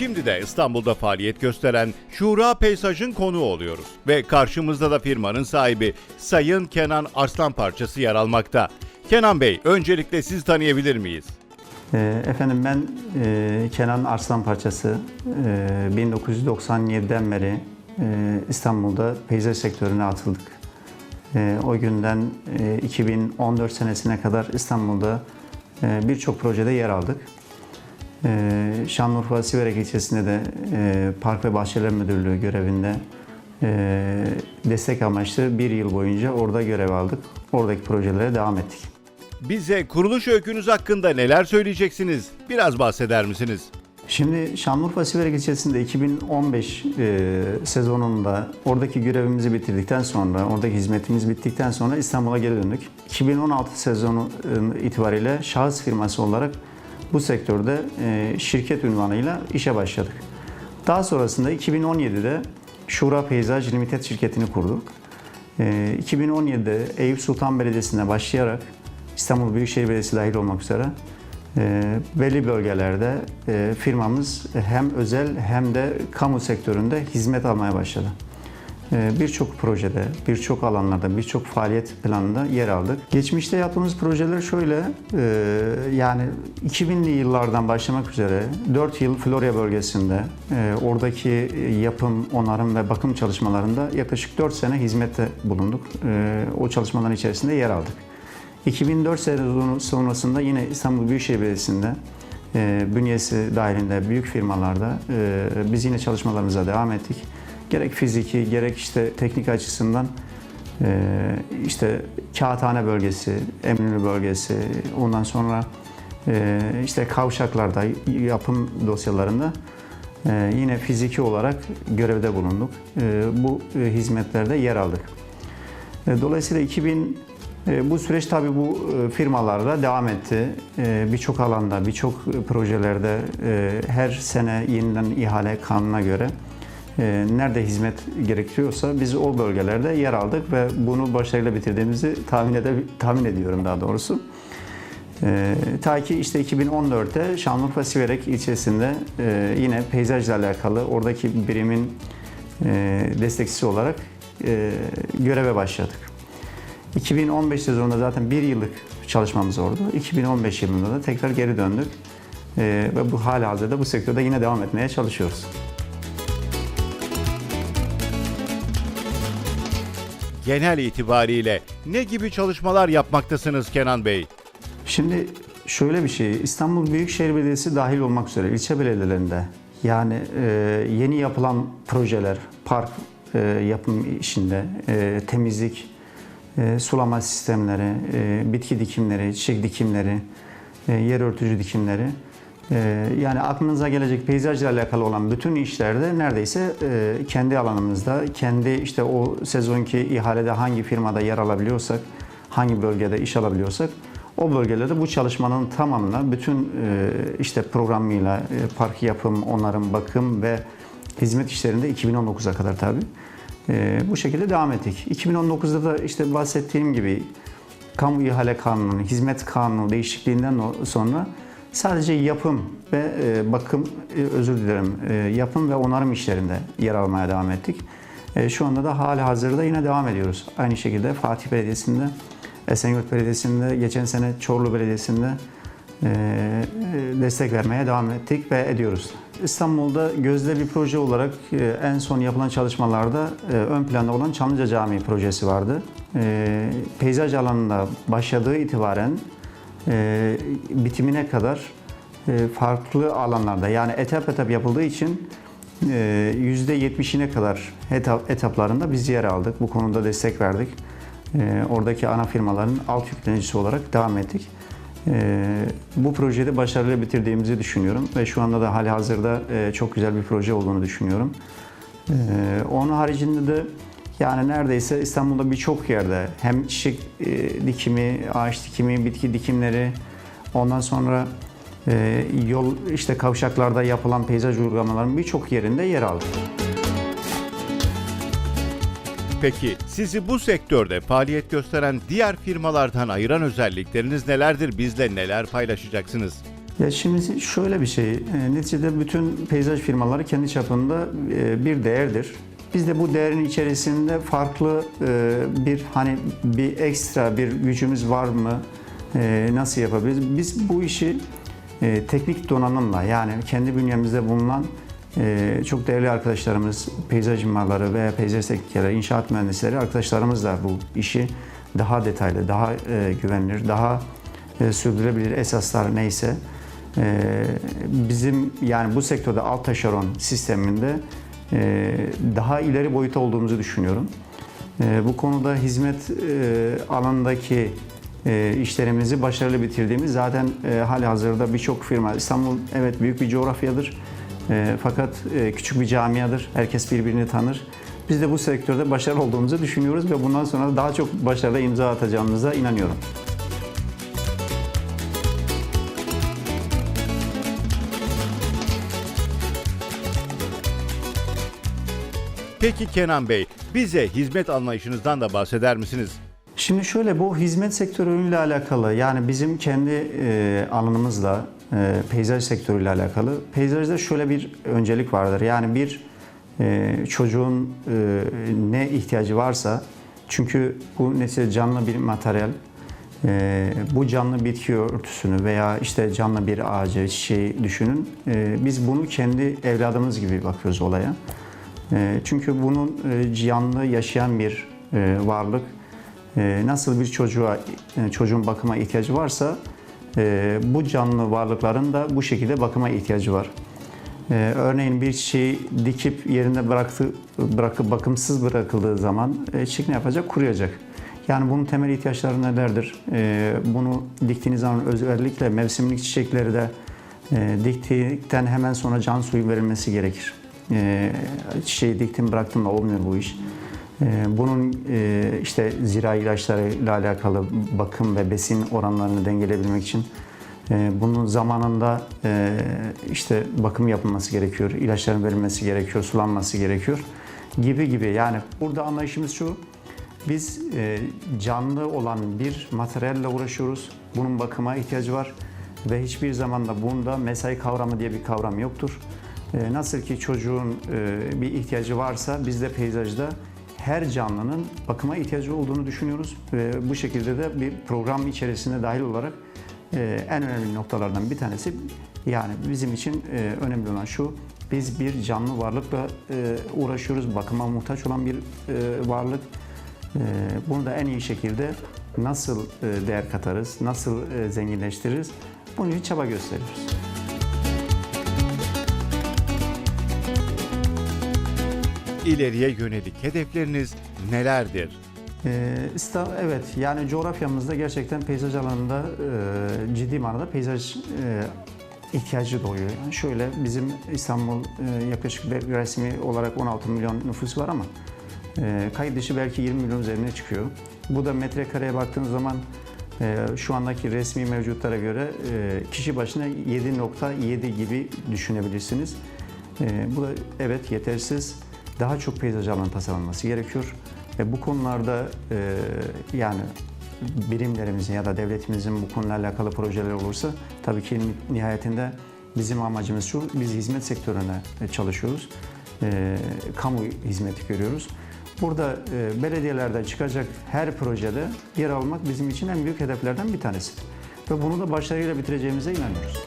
Şimdi de İstanbul'da faaliyet gösteren Şura Peyzaj'ın konuğu oluyoruz. Ve karşımızda da firmanın sahibi Sayın Kenan Arslan Parçası yer almakta. Kenan Bey, öncelikle sizi tanıyabilir miyiz? Ee, Efendim ben e, Kenan Arslan Parçası. E, 1997'den beri e, İstanbul'da peyzaj sektörüne atıldık. E, o günden e, 2014 senesine kadar İstanbul'da e, birçok projede yer aldık. E, Şanlıurfa Siverek ilçesinde de e, Park ve Bahçeler Müdürlüğü görevinde e, destek amaçlı bir yıl boyunca orada görev aldık. Oradaki projelere devam ettik. Bize kuruluş öykünüz hakkında neler söyleyeceksiniz? Biraz bahseder misiniz? Şimdi Şanlıurfa Siverek ilçesinde 2015 e, sezonunda oradaki görevimizi bitirdikten sonra, oradaki hizmetimiz bittikten sonra İstanbul'a geri döndük. 2016 sezonu e, itibariyle şahıs firması olarak bu sektörde e, şirket ünvanıyla işe başladık. Daha sonrasında 2017'de Şura Peyzaj Limited şirketini kurduk. E, 2017'de Eyüp Sultan Belediyesi'ne başlayarak İstanbul Büyükşehir Belediyesi dahil olmak üzere e, belli bölgelerde e, firmamız hem özel hem de kamu sektöründe hizmet almaya başladı. E, Birçok projede, birçok alanlarda, birçok faaliyet planında yer aldık. Geçmişte yaptığımız projeler şöyle, e, yani 2000'li yıllardan başlamak üzere 4 yıl Florya bölgesinde e, oradaki yapım, onarım ve bakım çalışmalarında yaklaşık 4 sene hizmette bulunduk. E, O çalışmaların içerisinde yer aldık. 2004 sezonu sonrasında yine İstanbul Büyükşehir Belediyesi'nde bünyesi dahilinde büyük firmalarda biz yine çalışmalarımıza devam ettik. Gerek fiziki gerek işte teknik açısından e, işte Kağıthane bölgesi, Eminönü bölgesi, ondan sonra e, işte kavşaklarda yapım dosyalarında e, yine fiziki olarak görevde bulunduk. Bu hizmetlerde yer aldık. Dolayısıyla 2000 e, bu süreç tabii bu firmalarla devam etti. Birçok alanda, birçok projelerde her sene yeniden ihale kanuna göre nerede hizmet gerekiyorsa biz o bölgelerde yer aldık ve bunu başarıyla bitirdiğimizi tahmin, ede, tahmin ediyorum daha doğrusu. E, ta ki işte 2014'te Şanlıurfa Siverek ilçesinde e, yine peyzajla alakalı oradaki birimin e, destekçisi olarak e, göreve başladık. 2015 sezonunda zaten bir yıllık çalışmamız oldu. 2015 yılında da tekrar geri döndük. Ee, ve bu hala hazırda bu sektörde yine devam etmeye çalışıyoruz. Genel itibariyle ne gibi çalışmalar yapmaktasınız Kenan Bey? Şimdi şöyle bir şey, İstanbul Büyükşehir Belediyesi dahil olmak üzere ilçe belediyelerinde yani e, yeni yapılan projeler, park e, yapım işinde, e, temizlik, e, sulama sistemleri, e, bitki dikimleri, çiçek dikimleri, e, yer örtücü dikimleri. E, yani aklınıza gelecek peyzajla alakalı olan bütün işlerde neredeyse e, kendi alanımızda, kendi işte o sezonki ihalede hangi firmada yer alabiliyorsak, hangi bölgede iş alabiliyorsak o bölgelerde bu çalışmanın tamamına bütün e, işte programıyla e, park yapım, onarım, bakım ve hizmet işlerinde 2019'a kadar tabii e, bu şekilde devam ettik. 2019'da da işte bahsettiğim gibi kamu ihale kanunu, hizmet kanunu değişikliğinden sonra sadece yapım ve e, bakım, e, özür dilerim, e, yapım ve onarım işlerinde yer almaya devam ettik. Şu anda da hali hazırda yine devam ediyoruz. Aynı şekilde Fatih Belediyesi'nde, Esenyurt Belediyesi'nde, geçen sene Çorlu Belediyesi'nde destek vermeye devam ettik ve ediyoruz. İstanbul'da gözde bir proje olarak en son yapılan çalışmalarda ön planda olan Çamlıca Camii projesi vardı. Peyzaj alanında başladığı itibaren e, bitimine kadar e, farklı alanlarda yani etap etap yapıldığı için e, %70'ine kadar etap, etaplarında biz yer aldık. Bu konuda destek verdik. E, Oradaki ana firmaların alt yüklenicisi olarak devam ettik. E, Bu projeyi de başarıyla bitirdiğimizi düşünüyorum ve şu anda da hali hazırda e, çok güzel bir proje olduğunu düşünüyorum. E, Onun haricinde de yani neredeyse İstanbul'da birçok yerde hem çiçek e, dikimi, ağaç dikimi, bitki dikimleri, ondan sonra e, yol işte kavşaklarda yapılan peyzaj uygulamalarının birçok yerinde yer aldı. Peki sizi bu sektörde faaliyet gösteren diğer firmalardan ayıran özellikleriniz nelerdir? Bizle neler paylaşacaksınız? Ya şimdi şöyle bir şey, e, neticede bütün peyzaj firmaları kendi çapında bir değerdir. Biz de bu değerin içerisinde farklı e, bir hani bir ekstra bir gücümüz var mı? E, Nasıl yapabiliriz? Biz bu işi e, teknik donanımla yani kendi bünyemizde bulunan çok değerli arkadaşlarımız, peyzaj mimarları veya peyzaj teknikleri, inşaat mühendisleri arkadaşlarımızla bu işi daha detaylı, daha güvenilir, daha sürdürülebilir esaslar neyse bizim yani bu sektörde alt taşeron sisteminde daha ileri boyutta olduğumuzu düşünüyorum. E, bu konuda hizmet e, alanındaki e, işlerimizi başarılı bitirdiğimiz zaten e, hali hazırda birçok firma İstanbul evet büyük bir coğrafyadır. Fakat küçük bir camiadır. Herkes birbirini tanır. Biz de bu sektörde başarılı olduğumuzu düşünüyoruz ve bundan sonra daha çok başarılı imza atacağımıza inanıyorum. Peki Kenan Bey, bize hizmet anlayışınızdan da bahseder misiniz? Şimdi şöyle bu hizmet sektörüyle alakalı yani bizim kendi e, alanımızla e, peyzaj sektörüyle alakalı. Peyzajda şöyle bir öncelik vardır. Yani bir e, çocuğun e, ne ihtiyacı varsa çünkü bu neticede canlı bir materyal. E, bu canlı bitki örtüsünü veya işte canlı bir ağacı, çiçeği düşünün. E, biz bunu kendi evladımız gibi bakıyoruz olaya. E, çünkü bunun e, canlı yaşayan bir e, varlık. E, nasıl bir çocuğa e, çocuğun bakıma ihtiyacı varsa bu canlı varlıkların da bu şekilde bakıma ihtiyacı var. E, örneğin bir çiçeği dikip yerinde bıraktı, bırakıp bakımsız bırakıldığı zaman çiçek ne yapacak? Kuruyacak. Yani bunun temel ihtiyaçları nelerdir? Bunu diktiğiniz zaman özellikle mevsimlik çiçekleri de diktikten hemen sonra can suyu verilmesi gerekir. E, çiçeği diktim bıraktım da olmuyor bu iş. Ee, Bunun e, işte zira ilaçlarıyla alakalı bakım ve besin oranlarını dengeleyebilmek için e, bunun zamanında e, işte bakım yapılması gerekiyor, ilaçların verilmesi gerekiyor, sulanması gerekiyor gibi gibi. Yani burada anlayışımız şu, biz canlı olan bir materyalle uğraşıyoruz. Bunun bakıma ihtiyacı var ve hiçbir zaman da bunda mesai kavramı diye bir kavram yoktur. E, Nasıl ki çocuğun e, bir ihtiyacı varsa biz de peyzajda her canlının bakıma ihtiyacı olduğunu düşünüyoruz. Ve bu şekilde de bir program içerisinde dahil olarak e, en önemli noktalardan bir tanesi yani bizim için önemli olan şu biz bir canlı varlıkla uğraşıyoruz. Bakıma muhtaç olan bir varlık. Bunu da en iyi şekilde nasıl değer katarız nasıl zenginleştiririz? Bunun için çaba gösteriyoruz. İleriye yönelik hedefleriniz nelerdir? Ee, İsta- evet yani coğrafyamızda gerçekten peyzaj alanında e, ciddi manada peyzaj e, ihtiyacı doğuyor. Yani şöyle bizim İstanbul e, yaklaşık resmi olarak 16 milyon nüfus var ama e, kayıt dışı belki 20 milyon üzerine çıkıyor. Bu da metrekareye baktığınız zaman e, şu andaki resmi mevcutlara göre e, kişi başına 7.7 gibi düşünebilirsiniz. E, bu da evet yetersiz. Daha çok peyzaj alanı tasarlanması gerekiyor. Ve bu konularda e, yani birimlerimizin ya da devletimizin bu konuyla alakalı projeler olursa tabii ki nihayetinde bizim amacımız şu, biz hizmet sektörüne çalışıyoruz. E, kamu hizmeti görüyoruz. Burada e, belediyelerde çıkacak her projede yer almak bizim için en büyük hedeflerden bir tanesi. Ve bunu da başarıyla bitireceğimize inanıyoruz.